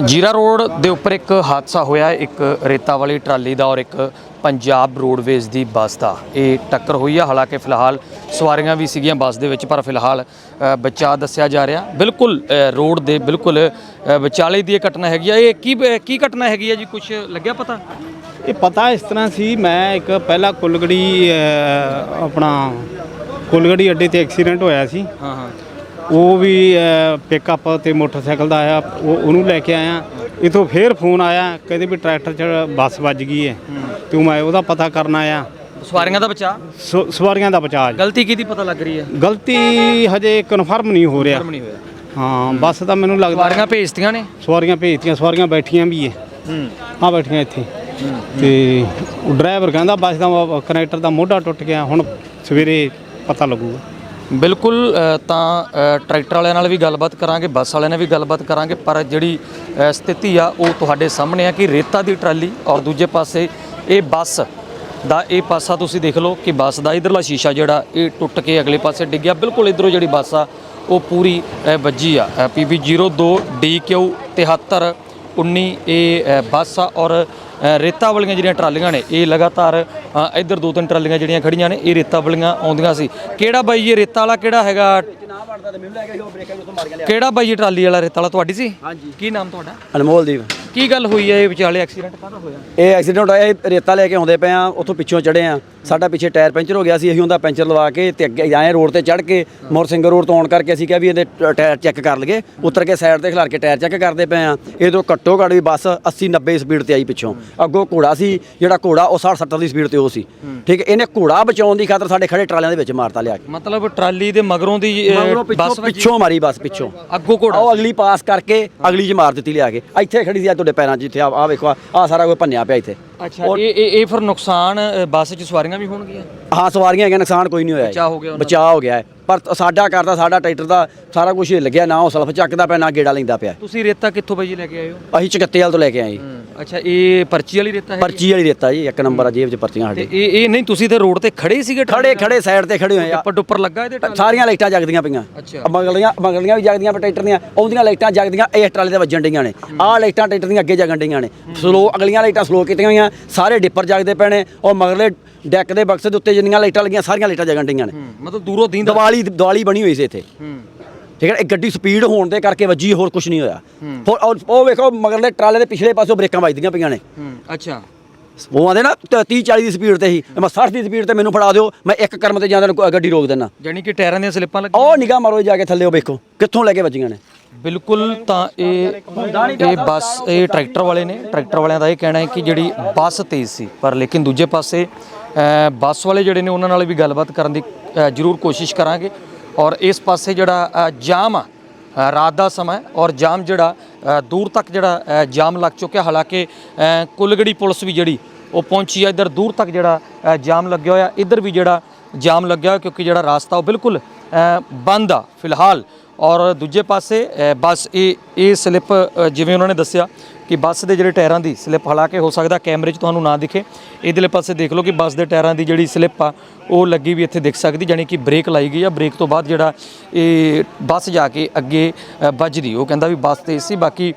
ਜੀਰਾ ਰੋਡ ਦੇ ਉੱਪਰ ਇੱਕ ਹਾਦਸਾ ਹੋਇਆ। ਇੱਕ ਰੇਤਾ ਵਾਲੀ ਟਰਾਲੀ ਦਾ ਔਰ ਇੱਕ ਪੰਜਾਬ ਰੋਡਵੇਜ਼ ਦੀ ਬੱਸ ਦਾ ਇਹ ਟੱਕਰ ਹੋਈ ਹੈ ਹਾਲਾਂਕਿ ਫਿਲਹਾਲ ਸਵਾਰੀਆਂ ਵੀ ਸੀਗੀਆਂ ਬੱਸ ਦੇ ਵਿੱਚ ਪਰ ਫਿਲਹਾਲ ਅ, ਬਚਾਅ ਦੱਸਿਆ ਜਾ ਰਿਹਾ। ਬਿਲਕੁਲ ਰੋਡ ਦੇ ਬਿਲਕੁਲ ਵਿਚਾਲੇ ਦੀ ਇਹ ਘਟਨਾ ਹੈਗੀ ਆ। ਇਹ ਕੀ ਕੀ ਘਟਨਾ ਹੈਗੀ ਆ ਜੀ? ਕੁਝ ਲੱਗਿਆ ਪਤਾ? ਇਹ ਪਤਾ ਇਸ ਤਰ੍ਹਾਂ ਸੀ ਮੈਂ ਇੱਕ ਪਹਿਲਾ ਕੁਲਗੜੀ ਆਪਣਾ ਕੁਲਗੜੀ ਅੱਡੇ ਤੇ ਐਕਸੀਡੈਂਟ ਹੋਇਆ ਸੀ। ਹਾਂ ਹਾਂ। ਉਹ ਵੀ ਪਿਕਅਪ ਤੇ ਮੋਟਰਸਾਈਕਲ ਦਾ ਆਇਆ ਉਹ ਉਹਨੂੰ ਲੈ ਕੇ ਆਇਆ। ਇਥੋਂ ਫੇਰ ਫੋਨ ਆਇਆ ਕਹਿੰਦੇ ਵੀ ਟਰੈਕਟਰ 'ਚ ਬੱਸ ਵੱਜ ਗਈ ਹੈ ਤੇ ਮੈਂ ਉਹਦਾ ਪਤਾ ਕਰਨ ਆਇਆ। ਸਵਾਰੀਆਂ ਦਾ ਬਚਾਅ? ਸ- ਸਵਾਰੀਆਂ ਦਾ ਬਚਾਅ ਗਲਤੀ ਕਿਹਦੀ ਪਤਾ ਲੱਗ ਰਹੀ ਹੈ? ਗਲਤੀ ਹਜੇ ਕਨਫਰਮ ਨਹੀਂ ਹੋ ਰਿਹਾ। ਹਾਂ ਬੱਸ ਦਾ ਮੈਨੂੰ ਲੱਗਦਾ ਸਵਾਰੀਆਂ ਭੇਜਤੀਆਂ ਨੇ? ਸਵਾਰੀਆਂ ਭੇਜਤੀਆਂ ਸਵਾਰੀਆਂ ਬੈਠੀਆਂ ਵੀ ਹੈ। ਹੂੰ ਬੈਠੀਆਂ ਇੱਥੇ। ਤੇ ਉਹ ਡਰਾਈਵਰ ਕਹਿੰਦਾ ਬੱਸ ਦਾ ਕਨੈਕਟਰ ਦਾ ਮੋਢਾ ਟੁੱਟ ਗਿਆ ਹੁਣ ਸਵੇਰੇ ਪਤਾ ਲੱਗੂਗਾ। ਬਿਲਕੁਲ ਤਾਂ ਟਰੈਕਟਰ ਵਾਲਿਆਂ ਨਾਲ ਵੀ ਗੱਲਬਾਤ ਕਰਾਂਗੇ, ਬੱਸ ਵਾਲਿਆਂ ਨਾਲ ਵੀ ਗੱਲਬਾਤ ਕਰਾਂਗੇ, ਪਰ ਜਿਹੜੀ ਸਥਿਤੀ ਆ, ਉਹ ਤੁਹਾਡੇ ਸਾਹਮਣੇ ਆ ਕਿ ਰੇਤਾ ਦੀ ਟਰਾਲੀ ਔਰ ਦੂਜੇ ਪਾਸੇ ਇਹ ਬੱਸ ਦਾ, ਇਹ ਪਾਸਾ ਤੁਸੀਂ ਦੇਖ ਲਓ ਕਿ ਬੱਸ ਦਾ ਇਧਰਲਾ ਸ਼ੀਸ਼ਾ ਜਿਹੜਾ, ਇਹ ਟੁੱਟ ਕੇ ਅਗਲੇ ਪਾਸੇ ਡਿੱਗਿਆ। ਬਿਲਕੁਲ ਇਧਰੋਂ ਜਿਹੜੀ ਬੱਸ ਆ, ਉਹ ਪੂਰੀ ਵੱਜੀ ਆ। ਪੀਬੀ 02 DQ 73 19 ਇਹ ਬੱਸ ਆ ਔਰ ਰੇਤਾ ਵਾਲੀਆਂ ਜਿਹੜੀਆਂ ਟਰਾਲੀਆਂ ਨੇ, ਇਹ ਲਗਾਤਾਰ ਇੱਧਰ ਦੋ ਤਿੰਨ ਟਰਾਲੀਆਂ ਜਿਹੜੀਆਂ ਖੜੀਆਂ ਨੇ, ਇਹ ਰੇਤਾ ਵਾਲੀਆਂ ਆਉਂਦੀਆਂ ਸੀ। ਕਿਹੜਾ ਬਾਈ, ਇਹ ਰੇਤਾ ਵਾਲਾ ਕਿਹੜਾ ਹੈਗਾ? ਕਿਹੜਾ ਬਾਈ ਇਹ ਟਰਾਲੀ ਵਾਲਾ ਰੇਤਾ ਵਾਲਾ ਤੁਹਾਡੀ ਸੀ? ਹਾਂਜੀ। ਕੀ ਨਾਮ ਤੁਹਾਡਾ? ਅਨਮੋਲਦੀਪ। ਕੀ ਗੱਲ ਹੋਈ ਹੈ ਇਹ ਵਿਚਾਲੇ? ਐਕਸੀਡੈਂਟ ਕਾਹਦਾ ਹੋਇਆ? ਇਹ ਐਕਸੀਡੈਂਟ ਹੋਇਆ ਇਹ ਰੇਤਾ ਲੈ ਕੇ ਆਉਂਦੇ ਪਏ ਆ ਉੱਥੋਂ ਪਿੱਛੋਂ ਚੜੇ ਆ। ਸਾਡਾ ਪਿੱਛੇ ਟਾਇਰ ਪੈਂਚਰ ਹੋ ਗਿਆ ਸੀ ਅਸੀਂ ਉਹਦਾ ਪੈਂਚਰ ਲਵਾ ਕੇ ਤੇ ਅੱਗੇ ਆਏ ਰੋਡ ਤੇ ਚੜ ਕੇ ਮੋਰਸਿੰਗਰ ਰੋਡ ਤੋਂ ਆਉਣ ਕਰਕੇ ਅਸੀਂ ਕਿਹਾ ਵੀ ਇਹਦੇ ਟਾਇਰ ਚੈੱਕ ਕਰ ਲਈਏ। ਉਤਰ ਕੇ ਸਾਈਡ ਤੇ ਖਿਲਾਰ ਕੇ ਟਾਇਰ ਚੈੱਕ ਕਰਦੇ ਪਏ ਆ। ਇਧਰੋਂ ਘੱਟੋ ਘੱਟ ਵੀ ਬੱਸ 80 90 ਸਪੀਡ ਤੇ ਆਈ ਪਿੱਛੋਂ। ਅੱਗੋਂ ਘੋੜਾ ਸੀ ਜਿਹੜਾ ਘੋੜਾ ਉਹ 60 70 ਦੀ ਸਪੀਡ ਤੇ ਉਹ ਸੀ। ਠੀਕ ਹੈ ਇਹਨੇ ਘੋੜਾ ਬਚਾਉਣ ਦੀ ਖਾਤਰ ਸਾਡੇ ਖੜੇ ਟਰਾਲਿਆਂ ਦੇ ਵਿੱਚ ਮਾਰਤਾ ਲਿਆ ਕੇ। ਮਤਲਬ ਟਰਾਲੀ ਦੇ ਮਗਰੋਂ ਦੀ ਬੱਸ ਪਿੱਛੋਂ ਮਾਰੀ ਬੱਸ ਪਿੱਛੋਂ। ਅੱਗੋਂ ਘੋੜਾ ਉਹ ਅਗਲੀ ਪਾਸ ਕਰਕੇ ਅਗਲੀ ਚ ਮਾਰ ਦਿੱਤੀ ਲਿਆ ਕੇ। ਇੱਥੇ ਖੜੀ ਸੀ ਆ ਤੁਹਾਡੇ ਪੈਰਾਂ 'ਚ ਜਿੱਥੇ ਆ ਵੇਖੋ ਆ ਸਾਰਾ ਕੁਝ ਭੰਨਿਆ ਪਿਆ ਇੱਥੇ। ਅੱਛਾ ਇਹ ਇਹ ਇਹ ਫਿਰ ਨੁਕਸਾਨ ਅ, ਬੱਸ 'ਚ ਸਵਾਰੀਆਂ ਵੀ ਹੋਣਗੀਆਂ? ਹਾਂ ਸਵਾਰੀਆਂ ਹੈਗੀਆਂ ਨੁਕਸਾਨ ਕੋਈ ਨਹੀਂ ਹੋਇਆ ਬਚਾਅ ਹੋ ਗਿਆ ਉਹਨਾਂ ਦਾ। ਬਚਾਅ ਹੋ ਗਿਆ ਹੈ। ਪਰ ਸਾਡਾ ਕਰਦਾ ਸਾਡਾ ਟਰੈਕਟਰ ਦਾ ਸਾਰਾ ਕੁਝ ਲੱਗਿਆ ਨਾ ਉਹ ਸਲਫ ਚੱਕਦਾ ਪਿਆ ਨਾ ਗੇੜਾ ਲੈਂਦਾ ਪਿਆ। ਤੁਸੀਂ ਰੇਤਾ ਕਿੱਥੋਂ ਬਾਈ ਜੀ ਲੈ ਕੇ ਆਏ ਹੋ? ਅਸੀਂ ਚਕੱਤੇਵਾਲ ਤੋਂ ਲੈ ਕੇ ਆਏ ਜੀ। ਅੱਛਾ ਇਹ ਪਰਚੀ ਵਾਲੀ ਰੇਤਾ ਹੈ ਪਰਚੀ ਵਾਲੀ ਦਿੱਤਾ ਜੀ ਇੱਕ ਨੰਬਰ ਆ ਜੇਬ 'ਚ ਪਰਚੀਆਂ ਤੇ ਸਾਡੇ। ਇਹ ਇਹ ਨਹੀਂ ਤੁਸੀਂ ਤੇ ਰੋਡ ਤੇ ਖੜੇ ਸੀਗੇ ਖੜੇ ਖੜੇ ਸਾਈਡ ਤੇ ਖੜੇ ਹੋਏ ਆ। ਉੱਪਰ ਉੱਪਰ ਲੱਗਾ ਇਹਦੇ ਟਰਾਲੀ? ਸਾਰੀਆਂ ਲਾਈਟਾਂ ਜਗਦੀਆਂ ਪਈਆਂ। ਅੱਛਾ। ਮਗਲੀਆਂ ਮਗਲੀਆਂ ਵੀ ਜਗਦੀਆਂ ਪਈਆਂ ਟਰੈਕਟਰ ਦੀਆਂ ਆਉਂਦੀਆਂ ਲਾਈਟਾਂ ਜਗਦੀਆਂ ਇਹ ਟਰਾਲੇ ਤੇ ਵੱਜਣ ਡੀਆਂ ਨੇ। ਆਹ ਲਾਈਟਾਂ ਟਰੈਕਟਰ ਦੀਆਂ ਅੱਗੇ ਜਗਣ ਡੀਆਂ ਨੇ। ਸਲੋ ਅਗਲੀਆਂ ਲਾਈਟਾਂ ਸਲੋ ਕੀਤੀਆਂ ਹੋਈਆਂ। ਸਾਰੇ ਡਿੱਪਰ ਜਗਦੇ ਪਏ ਨੇ ਉਹ ਮਗਲੇ ਡੈਕ ਦੇ ਬਕਸੇ ਦੇ ਉੱਤੇ ਜਿੰਨੀਆਂ ਲਾਈਟਾਂ ਲੱਗੀਆਂ ਸਾਰੀਆਂ ਲਾਈਟਾਂ ਜਗਣ ਡੀਆਂ ਨੇ। ਮਤਲਬ ਦੂਰੋਂ ਦੀਂਦਾ ਦੀਵਾਲੀ ਦੀਵਾਲੀ ਬਣੀ ਹੋਈ ਸੀ ਇੱਥੇ। ਠੀਕ ਹੈ ਇਹ ਗੱਡੀ ਸਪੀਡ ਹੋਣ ਦੇ ਕਰਕੇ ਵੱਜੀ ਹੋਰ ਕੁਝ ਨਹੀਂ ਹੋਇਆ। ਹੋਰ ਔਰ ਉਹ ਵੇਖੋ ਮਗਰਲੇ ਟਰਾਲੇ ਦੇ ਪਿਛਲੇ ਪਾਸੋਂ ਬ੍ਰੇਕਾਂ ਵੱਜਦੀਆਂ ਪਈਆਂ ਨੇ। ਅੱਛਾ। ਉਹ ਆਂਦੇ ਨਾ 30 40 ਦੀ ਸਪੀਡ ਤੇ ਹੀ। ਮੈਂ 60 ਦੀ ਸਪੀਡ ਤੇ ਮੈਨੂੰ ਫੜਾ ਦਿਓ ਮੈਂ ਇੱਕ ਕਰਮ ਤੇ ਜਾਂਦੇ ਨੂੰ ਗੱਡੀ ਰੋਕ ਦਿੰਦਾ। ਯਾਨੀ ਕਿ ਟਾਇਰਾਂ ਦੀਆਂ ਸਲਿੱਪਾਂ ਲੱਗੀਆਂ? ਉਹ ਨਿਗਾਹ ਮਾਰੋ ਜਾ ਕੇ ਥੱਲੇ ਉਹ ਵੇਖੋ ਕਿੱਥੋਂ ਲੈ ਕੇ ਵੱਜੀਆਂ ਨੇ। ਬਿਲਕੁਲ ਤਾਂ ਇਹ ਇਹ ਬੱਸ ਇਹ ਟਰੈਕਟਰ ਵਾਲੇ ਨੇ। ਟਰੈਕਟਰ ਵਾਲਿਆਂ ਦਾ ਇਹ ਕਹਿਣਾ ਹੈ ਕਿ ਜਿਹੜੀ ਬੱਸ ਤੇਜ਼ ਸੀ ਪਰ ਲੇਕਿਨ ਦੂਜੇ ਪਾਸੇ ਬੱਸ ਵਾਲੇ ਜਿਹੜੇ ਨੇ ਉਹਨਾਂ ਨਾਲ ਵੀ ਗੱਲਬਾਤ ਕਰਨ ਦੀ ਜ਼ਰੂਰ ਕੋਸ਼ਿਸ਼ ਕਰਾਂਗੇ। ਔਰ ਇਸ ਪਾਸੇ ਜਿਹੜਾ ਜਾਮ ਆ ਰਾਤ ਦਾ ਸਮਾਂ ਔਰ ਜਾਮ ਜਿਹੜਾ ਦੂਰ ਤੱਕ ਜਿਹੜਾ ਜਾਮ ਲੱਗ ਚੁੱਕਿਆ। ਹਾਲਾਂਕਿ ਅ, ਕੁਲਗੜੀ ਪੁਲਿਸ ਵੀ ਜਿਹੜੀ ਉਹ ਪਹੁੰਚੀ ਆ। ਇੱਧਰ ਦੂਰ ਤੱਕ ਜਿਹੜਾ ਜਾਮ ਲੱਗਿਆ ਹੋਇਆ। ਇੱਧਰ ਵੀ ਜਿਹੜਾ ਜਾਮ ਲੱਗਿਆ ਹੋਇਆ ਕਿਉਂਕਿ ਜਿਹੜਾ ਰਾਸਤਾ ਉਹ ਬਿਲਕੁਲ ਬੰਦ ਆ। ਫਿਲਹਾਲ ਔਰ ਦੂਜੇ ਪਾਸੇ ਬੱਸ ਇਹ ਇਹ ਸਲਿੱਪ ਜਿਵੇਂ ਉਹਨਾਂ ਨੇ ਦੱਸਿਆ ਕਿ ਬੱਸ ਦੇ ਜਿਹੜੇ ਟਾਇਰਾਂ ਦੀ ਸਲਿੱਪ ਹਾਲਾਂਕਿ ਹੋ ਸਕਦਾ ਕੈਮਰੇ 'ਚ ਤੁਹਾਨੂੰ ਨਾ ਦਿਖੇ ਇਧਰਲੇ ਪਾਸੇ ਦੇਖ ਲਓ ਕਿ ਬੱਸ ਦੇ ਟਾਇਰਾਂ ਦੀ ਜਿਹੜੀ ਸਲਿੱਪ ਆ ਉਹ ਲੱਗੀ ਵੀ ਇੱਥੇ ਦਿਖ ਸਕਦੀ ਜਾਨੀ ਕਿ ਬ੍ਰੇਕ ਲਾਈ ਗਈ ਆ ਬ੍ਰੇਕ ਤੋਂ ਬਾਅਦ ਜਿਹੜਾ ਇਹ ਬੱਸ ਜਾ ਕੇ ਅੱਗੇ ਅ, ਵੱਜਦੀ ਉਹ ਕਹਿੰਦਾ ਵੀ ਬੱਸ 'ਤੇ ਸੀ ਬਾਕੀ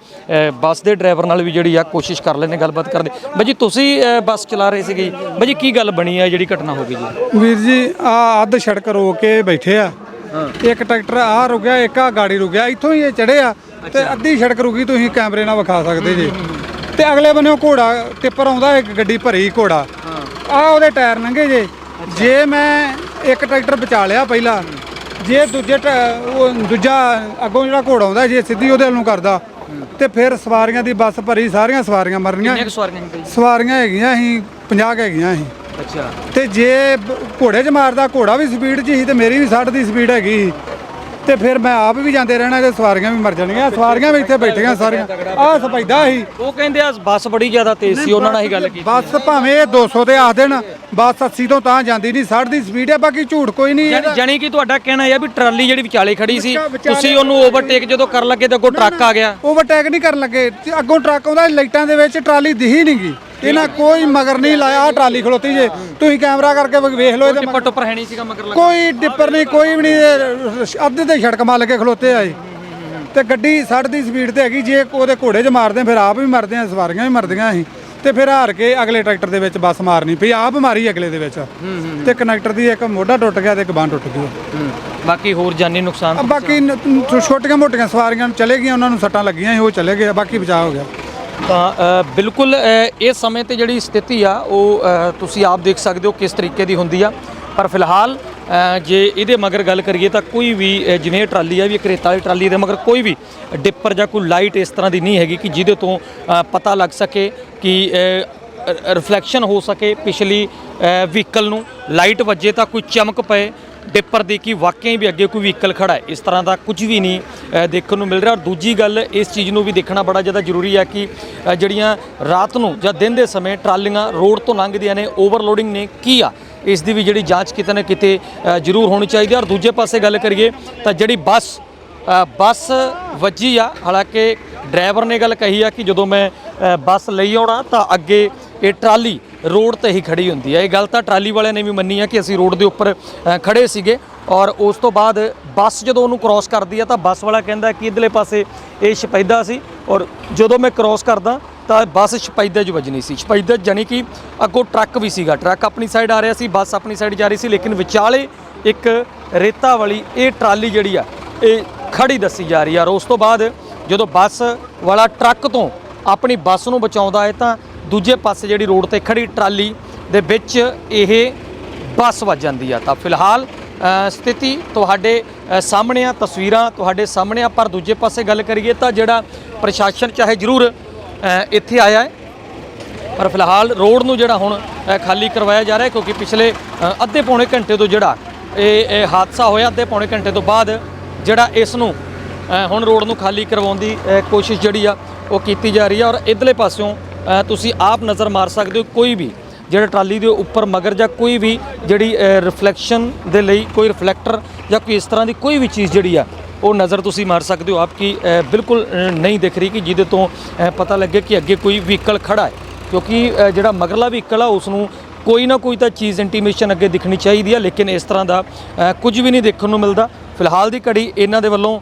ਬੱਸ ਦੇ ਡਰਾਈਵਰ ਨਾਲ ਵੀ ਜਿਹੜੀ ਆ ਕੋਸ਼ਿਸ਼ ਕਰ ਲੈਣੇ ਗੱਲਬਾਤ ਕਰਦੇ। ਬਾਜੀ ਤੁਸੀਂ ਬੱਸ ਚਲਾ ਰਹੇ ਸੀਗੇ ਜੀ। ਬਾਜੀ ਕੀ ਗੱਲ ਬਣੀ ਆ ਜਿਹੜੀ ਘਟਨਾ ਹੋ ਗਈ ਜੀ? ਵੀਰ ਜੀ ਆ ਅੱਧ ਸੜਕ ਰੋ ਕੇ ਬੈਠੇ ਆ। ਇੱਕ ਟਰੈਕਟਰ ਆ ਰੁਕਿਆ ਇੱਕ ਆ ਗਾੜੀ ਰੁਕਿਆ ਇੱਥੋਂ ਹੀ ਇਹ ਚੜੇ ਆ ਤੇ ਅੱਧੀ ਸੜਕ ਰੁਕੀ ਤੁਸੀਂ ਕੈਮਰੇ ਨਾਲ ਵਿਖਾ ਸਕਦੇ ਜੀ। ਤੇ ਅਗਲੇ ਬੰਨੇ ਘੋੜਾ ਟਿੱਪਰ ਆਉਂਦਾ ਇੱਕ ਗੱਡੀ ਭਰੀ ਘੋੜਾ। ਆ ਉਹਦੇ ਟਾਇਰ ਲੰਘੇ ਜੇ। ਜੇ ਮੈਂ ਇੱਕ ਟਰੈਕਟਰ ਬਚਾ ਲਿਆ ਪਹਿਲਾਂ ਜੇ ਦੂਜੇ ਉਹ ਦੂਜਾ ਅੱਗੋਂ ਜਿਹੜਾ ਘੋੜਾ ਆਉਂਦਾ ਜੇ ਸਿੱਧੀ ਉਹਦੇ ਵੱਲ ਨੂੰ ਕਰਦਾ ਤੇ ਫਿਰ ਸਵਾਰੀਆਂ ਦੀ ਬੱਸ ਭਰੀ ਸਾਰੀਆਂ ਸਵਾਰੀਆਂ ਮਰਨੀਆਂ। ਸਵਾਰੀਆਂ ਹੈਗੀਆਂ ਅਸੀਂ 50 ਕੁ ਹੈਗੀਆਂ ਅਸੀਂ ਅੱਛਾ। ਤੇ ਜੇ ਬ- ਘੋੜੇ 'ਚ ਮਾਰਦਾ ਘੋੜਾ ਵੀ ਸਪੀਡ 'ਚ ਸੀ ਤੇ ਮੇਰੀ ਵੀ 60 ਦੀ ਸਪੀਡ ਹੈਗੀ। ਸੀ ਤੇ ਫਿਰ ਮੈਂ ਆਪ ਵੀ ਜਾਂਦੇ ਰਹਿਣਾ ਤੇ ਸਵਾਰੀਆਂ ਵੀ ਮਰ ਜਾਣਗੀਆਂ। ਸਵਾਰੀਆਂ ਵੀ ਇੱਥੇ ਬੈਠੀਆਂ ਸਾਰੀਆਂ। ਆਹ ਸਪੈਦਾ ਸੀ। ਉਹ ਕਹਿੰਦੇ ਆ ਬੱਸ ਬੜੀ ਜ਼ਿਆਦਾ ਤੇਜ਼ ਸੀ ਉਹਨਾਂ ਨਾਲ ਹੀ ਗੱਲ ਕੀਤੀ। ਬੱਸ ਭਾਵੇਂ ਇਹ 200 ਤੇ ਆਖ ਦੇਣ ਬੱਸ 80 ਤੋਂ ਤਾਂ ਜਾਂਦੀ ਨਹੀਂ। 60 ਦੀ ਸਪੀਡ ਹੈ ਬਾਕੀ ਝੂਠ ਕੋਈ ਨਹੀਂ ਜਾਣੀ ਜਾਣੀ ਕਿ ਤੁਹਾਡਾ ਕਹਿਣਾ ਇਹ ਆ ਵੀ ਟਰਾਲੀ ਜਿਹੜੀ ਵਿਚਾਲੇ ਖੜੀ ਸੀ ਵਿਚਾ- ਵਿਚਾਲੇ- ਤੁਸੀਂ ਉਹਨੂੰ ਓਵਰਟੇਕ ਜਦੋਂ ਕਰਨ ਲੱਗੇ ਤਾਂ ਅੱਗੋਂ ਟਰੱਕ ਆ ਗਿਆ। ਓਵਰਟੇਕ ਨਹੀਂ ਕਰਨ ਲੱਗੇ। ਤੇ ਅੱਗੋਂ ਟਰੱਕ ਆਉਂਦਾ ਲਾਈਟਾਂ ਦੇ ਵਿੱਚ ਟਰਾਲੀ ਦਿਹੀ ਨਹੀਂਗੀ ਇਹਨਾਂ ਕੋਈ ਮਗਰ ਨਹੀਂ ਲਾਇਆ ਆਹ ਟਰਾਲੀ ਖਲੋਤੀ ਜੇ। ਤੁਸੀਂ ਕੈਮਰਾ ਕਰਕੇ ਵੇਖ ਲਓ ਇਹਦੇ ਟੁੱਪਰ ਹੈ ਨਹੀਂ ਸੀਗਾ ਮਗਰ ਲੱਗਾ। ਕੋਈ ਡਿੱਪਰ ਨਹੀਂ ਕੋਈ ਵੀ ਨਹੀਂ ਇਹ ਅੱਧੇ ਤੇ ਛੜਕ ਮਾਰ ਕੇ ਖਲੋਤੇ ਆਏ ਤੇ ਗੱਡੀ 60 ਦੀ ਸਪੀਡ ਤੇ ਹੈਗੀ ਜੇ ਉਹਦੇ ਘੋੜੇ 'ਚ ਮਾਰਦੇ ਫਿਰ ਆਪ ਵੀ ਮਰਦੇ ਆ ਸਵਾਰੀਆਂ ਵੀ ਮਰਦੀਆਂ ਅਸੀਂ। ਤੇ ਫਿਰ ਹਾਰ ਕੇ ਅਗਲੇ ਟਰੈਕਟਰ ਦੇ ਵਿੱਚ ਬੱਸ ਮਾਰਨੀ ਪਈ ਆਪ ਮਾਰੀ ਅਗਲੇ ਦੇ ਵਿੱਚ। ਤੇ ਕਨੈਕਟਰ ਦੀ ਇੱਕ ਮੋਢਾ ਟੁੱਟ ਗਿਆ ਤੇ ਇੱਕ ਬਾਂਹ ਟੁੱਟ ਗਈ ਬਾਕੀ ਹੋਰ ਜਾਨੀ ਨੁਕਸਾਨ ਬਾਕੀ ਛੋਟੀਆਂ ਮੋਟੀਆਂ ਸਵਾਰੀਆਂ ਨੂੰ ਚਲੇ ਗਈਆਂ ਉਹਨਾਂ ਨੂੰ ਸੱਟਾਂ ਲੱਗੀਆਂ ਸੀ ਉਹ ਚਲੇ ਗਏ ਬਾਕੀ ਬਚਾਅ ਹੋ ਗਿਆ। ਤਾਂ ਬਿਲਕੁਲ ਇਸ ਸਮੇਂ ਤੇ ਜਿਹੜੀ ਸਥਿਤੀ ਆ, ਉਹ ਤੁਸੀਂ ਆਪ ਦੇਖ ਸਕਦੇ ਹੋ ਕਿਸ ਤਰੀਕੇ ਦੀ ਹੁੰਦੀ ਆ। ਪਰ ਫਿਲਹਾਲ ਜੇ ਇਹਦੇ ਮਗਰ ਗੱਲ ਕਰੀਏ ਤਾਂ ਕੋਈ ਵੀ ਜਿਵੇਂ ਟਰਾਲੀ ਆ, ਵੀ ਕਰੇਤਾ ਵਾਲੀ ਟਰਾਲੀ ਦੇ ਮਗਰ ਕੋਈ ਵੀ ਡਿੱਪਰ ਜਾਂ ਕੋਈ ਲਾਈਟ ਇਸ ਤਰ੍ਹਾਂ ਦੀ ਨਹੀਂ ਹੈਗੀ ਕਿ ਜਿਹਦੇ ਤੋਂ ਪਤਾ ਲੱਗ ਸਕੇ ਕਿ ਰਿਫਲੈਕਸ਼ਨ ਹੋ ਸਕੇ ਪਿਛਲੀ ਵਹੀਕਲ ਨੂੰ। ਲਾਈਟ ਵੱਜੇ ਤਾਂ ਕੋਈ ਚਮਕ ਪਏ ਡਿੱਪਰ ਦੇ ਕਿ ਵਾਕਈ ਵੀ ਅੱਗੇ ਕੋਈ ਵਹੀਕਲ ਖੜਾ ਹੈ। ਇਸ ਤਰ੍ਹਾਂ ਦਾ ਕੁਝ ਵੀ ਨਹੀਂ ਦੇਖਣ ਨੂੰ ਮਿਲ ਰਿਹਾ। ਔਰ ਦੂਜੀ ਗੱਲ, ਇਸ ਚੀਜ਼ ਨੂੰ ਵੀ ਦੇਖਣਾ ਬੜਾ ਜ਼ਿਆਦਾ ਜ਼ਰੂਰੀ ਹੈ ਕਿ ਜਿਹੜੀਆਂ ਰਾਤ ਨੂੰ ਜਾਂ ਦਿਨ ਦੇ ਸਮੇਂ ਟਰਾਲੀਆਂ ਰੋਡ ਤੋਂ ਲੰਘਦੀਆਂ ਨੇ, ਓਵਰਲੋਡਿੰਗ ਨੇ, ਕੀ ਆ? ਇਸ ਦੀ ਵੀ ਜਿਹੜੀ ਜਾਂਚ ਕਿਤੇ ਨਾ ਕਿਤੇ ਜ਼ਰੂਰ ਹੋਣੀ ਚਾਹੀਦੀ ਹੈ। ਔਰ ਦੂਜੇ ਪਾਸੇ ਗੱਲ ਕਰੀਏ ਤਾਂ ਜਿਹੜੀ ਬੱਸ ਬੱਸ ਵੱਜੀ ਆ, ਹਾਲਾਂਕਿ ਡਰਾਈਵਰ ਨੇ ਗੱਲ ਕਹੀ ਆ ਕਿ ਜਦੋਂ ਮੈਂ ਬੱਸ ਲਈ ਆਉਣਾ ਤਾਂ ਅੱਗੇ ਇਹ ਟਰਾਲੀ ਰੋਡ ਤੇ ਹੀ ਖੜੀ ਹੁੰਦੀ ਹੈ। ਇਹ ਗੱਲ ਤਾਂ ਟਰਾਲੀ ਵਾਲਿਆਂ ਨੇ ਵੀ ਮੰਨੀ ਹੈ ਕਿ ਅਸੀਂ ਰੋਡ ਦੇ ਉੱਪਰ ਅ, ਖੜੇ ਸੀਗੇ ਔਰ ਉਸ ਤੋਂ ਬਾਅਦ ਬੱਸ ਜਦੋਂ ਉਹਨੂੰ ਕ੍ਰਾਸ ਕਰਦੀ ਆ ਤਾਂ ਬੱਸ ਵਾਲਾ ਕਹਿੰਦਾ ਕਿ ਇਧਰਲੇ ਪਾਸੇ ਇਹ ਸ਼ਪੈਦਾ ਸੀ ਔਰ ਜਦੋਂ ਮੈਂ ਕ੍ਰਾਸ ਕਰਦਾ ਤਾਂ ਬੱਸ ਸ਼ਪੈਦੇ 'ਚ ਵੱਜਣੀ ਸੀ। ਸ਼ਪੈਦੇ 'ਚ ਜਾਣੀ ਕਿ ਅੱਗੋਂ ਟਰੱਕ ਵੀ ਸੀਗਾ। ਟਰੱਕ ਆਪਣੀ ਸਾਈਡ ਆ ਰਿਹਾ ਸੀ ਬੱਸ ਆਪਣੀ ਸਾਈਡ ਜਾ ਰਹੀ ਸੀ ਲੇਕਿਨ ਵਿਚਾਲੇ ਇੱਕ ਰੇਤਾ ਵਾਲੀ ਇਹ ਟਰਾਲੀ ਜਿਹੜੀ ਆ ਇਹ ਖੜੀ ਦੱਸੀ ਜਾ ਰਹੀ ਆ ਔਰ ਉਸ ਤੋਂ ਬਾਅਦ ਜਦੋਂ ਬੱਸ ਵਾਲਾ ਟਰੱਕ ਤੋਂ ਆਪਣੀ ਬੱਸ ਨੂੰ ਬਚਾਉਂਦਾ ਹੈ ਤਾਂ ਦੂਜੇ ਪਾਸੇ ਜਿਹੜੀ ਰੋਡ ਤੇ ਖੜੀ ਟਰਾਲੀ ਦੇ ਵਿੱਚ ਇਹ ਬੱਸ ਵੱਜ ਜਾਂਦੀ ਆ। ਤਾਂ ਫਿਲਹਾਲ ਸਥਿਤੀ ਤੁਹਾਡੇ ਸਾਹਮਣੇ ਆ, ਤਸਵੀਰਾਂ ਤੁਹਾਡੇ ਸਾਹਮਣੇ ਆ, ਪਰ ਦੂਜੇ ਪਾਸੇ ਗੱਲ ਕਰੀਏ ਤਾਂ ਜਿਹੜਾ ਪ੍ਰਸ਼ਾਸਨ ਚਾਹੇ ਜ਼ਰੂਰ ਇੱਥੇ ਆਇਆ ਹੈ। ਪਰ ਫਿਲਹਾਲ ਰੋਡ ਨੂੰ ਜਿਹੜਾ ਹੁਣ ਖਾਲੀ ਕਰਵਾਇਆ ਜਾ ਰਿਹਾ ਕਿਉਂਕਿ ਪਿਛਲੇ ਅੱਧੇ ਪੌਣੇ ਘੰਟੇ ਤੋਂ ਜਿਹੜਾ ਇਹ ਹਾਦਸਾ ਹੋਇਆ, ਅੱਧੇ ਪੌਣੇ ਘੰਟੇ ਤੋਂ ਬਾਅਦ ਜਿਹੜਾ ਇਸ ਨੂੰ ਹੁਣ ਰੋਡ ਨੂੰ ਖਾਲੀ ਕਰਵਾਉਣ ਦੀ ਕੋਸ਼ਿਸ਼ ਜਿਹੜੀ ਆ, ਉਹ ਕੀਤੀ ਜਾ ਰਹੀ ਆ ਔਰ ਇਧਰਲੇ ਪਾਸਿਓਂ ਤੁਸੀਂ ਆਪ ਨਜ਼ਰ ਮਾਰ ਸਕਦੇ ਹੋ ਕੋਈ ਵੀ ਜਿਹੜਾ ਟਰਾਲੀ ਦੇ ਉੱਪਰ ਮਗਰ ਜਾਂ ਕੋਈ ਵੀ ਜਿਹੜੀ ਰਿਫਲੈਕਸ਼ਨ ਦੇ ਲਈ ਕੋਈ ਰਿਫਲੈਕਟਰ ਜਾਂ ਕੋਈ ਇਸ ਤਰ੍ਹਾਂ ਦੀ ਕੋਈ ਵੀ ਚੀਜ਼ ਜਿਹੜੀ ਆ, ਉਹ ਨਜ਼ਰ ਤੁਸੀਂ ਮਾਰ ਸਕਦੇ ਹੋ। ਆਪ ਕੀ ਬਿਲਕੁਲ ਨਹੀਂ ਦਿਖ ਰਹੀ ਕਿ ਜਿਹਦੇ ਤੋਂ ਪਤਾ ਲੱਗੇ ਕਿ ਅੱਗੇ ਕੋਈ ਵਹੀਕਲ ਖੜਾ ਹੈ। ਕਿਉਂਕਿ ਜਿਹੜਾ ਮਗਰਲਾ ਵਹੀਕਲ ਆ ਉਸ ਨੂੰ ਕੋਈ ਨਾ ਕੋਈ ਤਾਂ ਚੀਜ਼ ਇੰਟੀਮੇਸ਼ਨ ਅੱਗੇ ਦਿਖਣੀ ਚਾਹੀਦੀ ਆ, ਲੇਕਿਨ ਇਸ ਤਰ੍ਹਾਂ ਦਾ ਕੁਝ ਵੀ ਨਹੀਂ ਦੇਖਣ ਨੂੰ ਮਿਲਦਾ। ਫਿਲਹਾਲ ਦੀ ਘੜੀ ਇਹਨਾਂ ਦੇ ਵੱਲੋਂ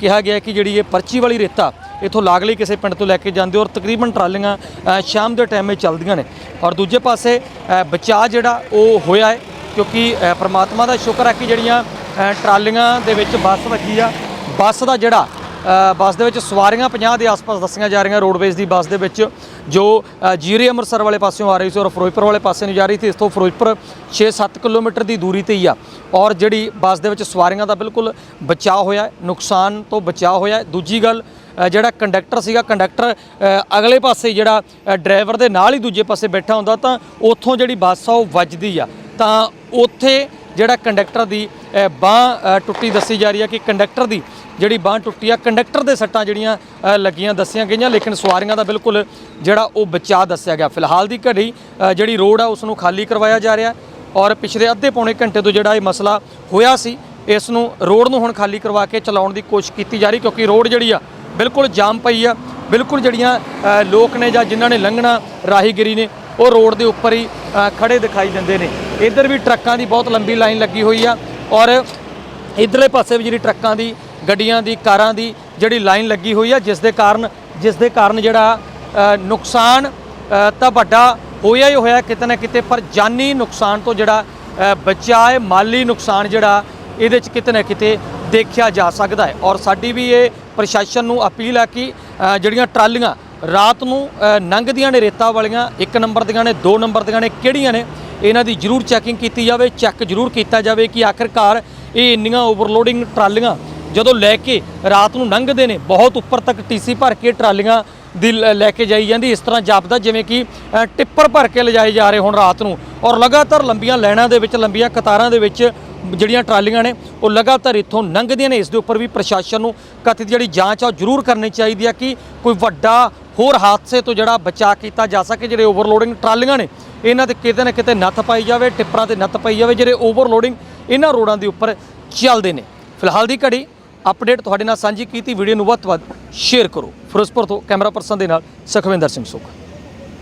ਕਿਹਾ ਗਿਆ ਕਿ ਜਿਹੜੀ ਇਹ ਪਰਚੀ ਵਾਲੀ ਰੇਤਾ ਇਥੋਂ ਲਾਗਲੇ ਕਿਸੇ ਪਿੰਡ ਤੋਂ ਲੈ ਕੇ ਜਾਂਦੇ ਔਰ ਤਕਰੀਬਨ ਟਰਾਲੀਆਂ ਸ਼ਾਮ ਦੇ ਟਾਈਮ 'ਤੇ ਚੱਲਦੀਆਂ ਨੇ। ਔਰ ਦੂਜੇ ਪਾਸੇ ਬਚਾਅ ਜਿਹੜਾ ਉਹ ਹੋਇਆ ਹੈ ਕਿਉਂਕਿ ਅ, ਪ੍ਰਮਾਤਮਾ ਦਾ ਸ਼ੁਕਰ ਹੈ ਕਿ ਜਿਹੜੀਆਂ ਟਰਾਲੀਆਂ ਦੇ ਵਿੱਚ ਬੱਸ ਵੱਜੀ ਆ। ਬੱਸ ਦਾ ਜਿਹੜਾ ਬੱਸ ਦੇ ਵਿੱਚ ਸਵਾਰੀਆਂ 50 ਦੇ ਆਸ-ਪਾਸ ਦੱਸੀਆਂ ਜਾ ਰਹੀਆਂ ਰੋਡਵੇਜ਼ ਦੀ ਬੱਸ ਦੇ ਵਿੱਚ ਜੋ ਜੀਰੇ ਅੰਮ੍ਰਿਤਸਰ ਵਾਲੇ ਪਾਸਿਓਂ ਆ ਰਹੀ ਸੀ ਔਰ ਫਿਰੋਜ਼ਪੁਰ ਵਾਲੇ ਪਾਸੇ ਨੂੰ ਜਾ ਰਹੀ ਸੀ। ਇਸ ਤੋਂ ਫਿਰੋਜ਼ਪੁਰ 6-7 ਕਿਲੋਮੀਟਰ ਦੀ ਦੂਰੀ ਤੇ ਹੀ ਆ। ਔਰ ਜਿਹੜੀ ਬੱਸ ਦੇ ਵਿੱਚ ਸਵਾਰੀਆਂ ਦਾ ਬਿਲਕੁਲ ਬਚਾਅ ਹੋਇਆ ਨੁਕਸਾਨ ਤੋਂ ਬਚਾਅ ਹੋਇਆ ਦੂਜੀ ਗੱਲ ਜਿਹੜਾ ਕੰਡਕਟਰ ਸੀਗਾ, ਕੰਡਕਟਰ ਅਗਲੇ ਪਾਸੇ ਜਿਹੜਾ ਡਰਾਈਵਰ ਦੇ ਨਾਲ ਹੀ ਦੂਜੇ ਪਾਸੇ ਬੈਠਾ ਹੁੰਦਾ ਤਾਂ ਉੱਥੋਂ ਜਿਹੜੀ ਬੱਸ ਆ, ਉਹ ਵੱਜਦੀ ਆ। ਤਾਂ ਉੱਥੇ ਜਿਹੜਾ ਕੰਡਕਟਰ ਦੀ ਬਾਹ ਟੁੱਟੀ ਦੱਸੀ ਜਾ ਰਹੀ ਹੈ ਕਿ ਕੰਡਕਟਰ ਦੀ ਜਿਹੜੀ ਬਾਹ ਟੁੱਟੀ ਆ, ਕੰਡਕਟਰ ਦੇ ਸੱਟਾਂ ਜਿਹੜੀਆਂ ਲੱਗੀਆਂ ਦੱਸੀਆਂ ਗਈਆਂ, ਲੇਕਿਨ ਸਵਾਰੀਆਂ ਦਾ ਬਿਲਕੁਲ ਜਿਹੜਾ ਉਹ ਬਚਾਅ ਦੱਸਿਆ ਗਿਆ। ਫਿਲਹਾਲ ਦੀ ਘੜੀ ਜਿਹੜੀ ਰੋਡ ਆ ਉਸ ਨੂੰ ਖਾਲੀ ਕਰਵਾਇਆ ਜਾ ਰਿਹਾ ਔਰ ਪਿਛਲੇ ਅੱਧੇ ਪੌਣੇ ਘੰਟੇ ਤੋਂ ਜਿਹੜਾ ਇਹ ਮਸਲਾ ਹੋਇਆ ਸੀ, ਇਸ ਨੂੰ ਰੋਡ ਨੂੰ ਹੁਣ ਖਾਲੀ ਕਰਵਾ ਕੇ ਚਲਾਉਣ ਦੀ ਕੋਸ਼ਿਸ਼ ਕੀਤੀ ਜਾ ਰਹੀ ਕਿਉਂਕਿ ਰੋਡ ਜਿਹੜੀ ਆ ਬਿਲਕੁਲ ਜਾਮ ਪਈ ਆ। ਬਿਲਕੁਲ ਜਿਹੜੀਆਂ ਲੋਕ ਨੇ ਜਾਂ ਜਿਨ੍ਹਾਂ ਨੇ ਲੰਘਣਾ ਰਾਹੀਗਿਰੀ ਨੇ ਉਹ ਰੋਡ ਦੇ ਉੱਪਰ ਹੀ ਅ, ਖੜੇ ਦਿਖਾਈ ਦਿੰਦੇ ਨੇ। ਇੱਧਰ ਵੀ ਟਰੱਕਾਂ ਦੀ ਬਹੁਤ ਲੰਬੀ ਲਾਈਨ ਲੱਗੀ ਹੋਈ ਆ ਔਰ ਇਧਰਲੇ ਪਾਸੇ ਵੀ ਜਿਹੜੀ ਟਰੱਕਾਂ ਦੀ ਗੱਡੀਆਂ ਦੀ ਕਾਰਾਂ ਦੀ ਜਿਹੜੀ ਲਾਈਨ ਲੱਗੀ ਹੋਈ ਆ ਜਿਸ ਦੇ ਕਾਰਨ ਜਿਸ ਦੇ ਕਾਰਨ ਜਿਹੜਾ ਨੁਕਸਾਨ ਤਾਂ ਵੱਡਾ ਹੋਇਆ ਹੀ ਹੋਇਆ ਕਿਤੇ ਨਾ ਕਿਤੇ ਪਰ ਜਾਨੀ ਨੁਕਸਾਨ ਤੋਂ ਜਿਹੜਾ ਬਚਾਏ ਮਾਲੀ ਨੁਕਸਾਨ ਜਿਹੜਾ ਇਹਦੇ ਚ ਕਿਤੇ ਨਾ ਕਿਤੇ ਦੇਖਿਆ ਜਾ ਸਕਦਾ ਹੈ। ਔਰ ਸਾਡੀ ਵੀ ਇਹ ਪ੍ਰਸ਼ਾਸਨ ਨੂੰ ਅਪੀਲ ਹੈ ਕਿ ਜਿਹੜੀਆਂ ਟਰਾਲੀਆਂ ਰਾਤ ਨੂੰ ਅ, ਲੰਘਦੀਆਂ ਨੇ ਰੇਤਾ ਵਾਲੀਆਂ ਇੱਕ ਨੰਬਰ ਦੀਆਂ ਨੇ ਦੋ ਨੰਬਰ ਦੀਆਂ ਨੇ ਕਿਹੜੀਆਂ ਨੇ ਇਹਨਾਂ ਦੀ ਜ਼ਰੂਰ ਚੈਕਿੰਗ ਕੀਤੀ ਜਾਵੇ ਚੈੱਕ ਜ਼ਰੂਰ ਕੀਤਾ ਜਾਵੇ ਕਿ ਆਖਿਰਕਾਰ ਇਹ ਇੰਨੀਆਂ ਓਵਰਲੋਡਿੰਗ ਟਰਾਲੀਆਂ ਜਦੋਂ ਲੈ ਕੇ ਰਾਤ ਨੂੰ ਲੰਘਦੇ ਨੇ ਬਹੁਤ ਉੱਪਰ ਤੱਕ ਟੀਸੀ ਭਰ ਕੇ ਟਰਾਲੀਆਂ ਦੀ ਲ- ਲੈ ਕੇ ਜਾਈ ਜਾਂਦੀ ਇਸ ਤਰ੍ਹਾਂ ਜਾਪਦਾ ਜਿਵੇਂ ਕਿ ਟਿੱਪਰ ਭਰ ਕੇ ਲਿਜਾਏ ਜਾ ਰਹੇ ਹੁਣ ਰਾਤ ਨੂੰ ਔਰ ਲਗਾਤਾਰ ਲੰਬੀਆਂ ਲਾਈਨਾਂ ਦੇ ਵਿੱਚ ਲੰਬੀਆਂ ਕਤਾਰਾਂ ਦੇ ਵਿੱਚ ਜਿਹੜੀਆਂ ਟਰਾਲੀਆਂ ਨੇ, ਉਹ ਲਗਾਤਾਰ ਇੱਥੋਂ ਲੰਘਦੀਆਂ ਨੇ। ਇਸ ਦੇ ਉੱਪਰ ਵੀ ਪ੍ਰਸ਼ਾਸਨ ਨੂੰ ਕਥਿਤ ਜਿਹੜੀ ਜਾਂਚ ਆ, ਉਹ ਜ਼ਰੂਰ ਕਰਨੀ ਚਾਹੀਦੀ ਹੈ ਕਿ ਕੋਈ ਵੱਡਾ ਹੋਰ ਹਾਦਸੇ ਤੋਂ ਜਿਹੜਾ ਬਚਾ ਕੀਤਾ ਜਾ ਸਕੇ, ਜਿਹੜੇ ਓਵਰਲੋਡਿੰਗ ਟਰਾਲੀਆਂ ਨੇ, ਇਹਨਾਂ ਤੇ ਕਿਤੇ ਨਾ ਕਿਤੇ ਨੱਥ ਪਾਈ ਜਾਵੇ, ਟਿੱਪਰਾਂ ਤੇ ਨੱਥ ਪਾਈ ਜਾਵੇ, ਜਿਹੜੇ ਓਵਰਲੋਡਿੰਗ ਇਹਨਾਂ ਰੋਡਾਂ ਦੇ ਉੱਪਰ ਚੱਲਦੇ ਨੇ। ਫਿਲਹਾਲ ਦੀ ਘੜੀ ਅਪਡੇਟ ਤੁਹਾਡੇ ਨਾਲ ਸਾਂਝੀ ਕੀਤੀ, ਵੀਡੀਓ ਨੂੰ ਵੱਧ ਤੋਂ ਵੱਧ ਸ਼ੇਅਰ ਕਰੋ। ਫਿਰੋਜ਼ਪੁਰ ਤੋਂ ਕੈਮਰਾ ਪਰਸਨ ਦੇ ਨਾਲ ਸੁਖਵਿੰਦਰ ਸਿੰਘ ਸੁਖ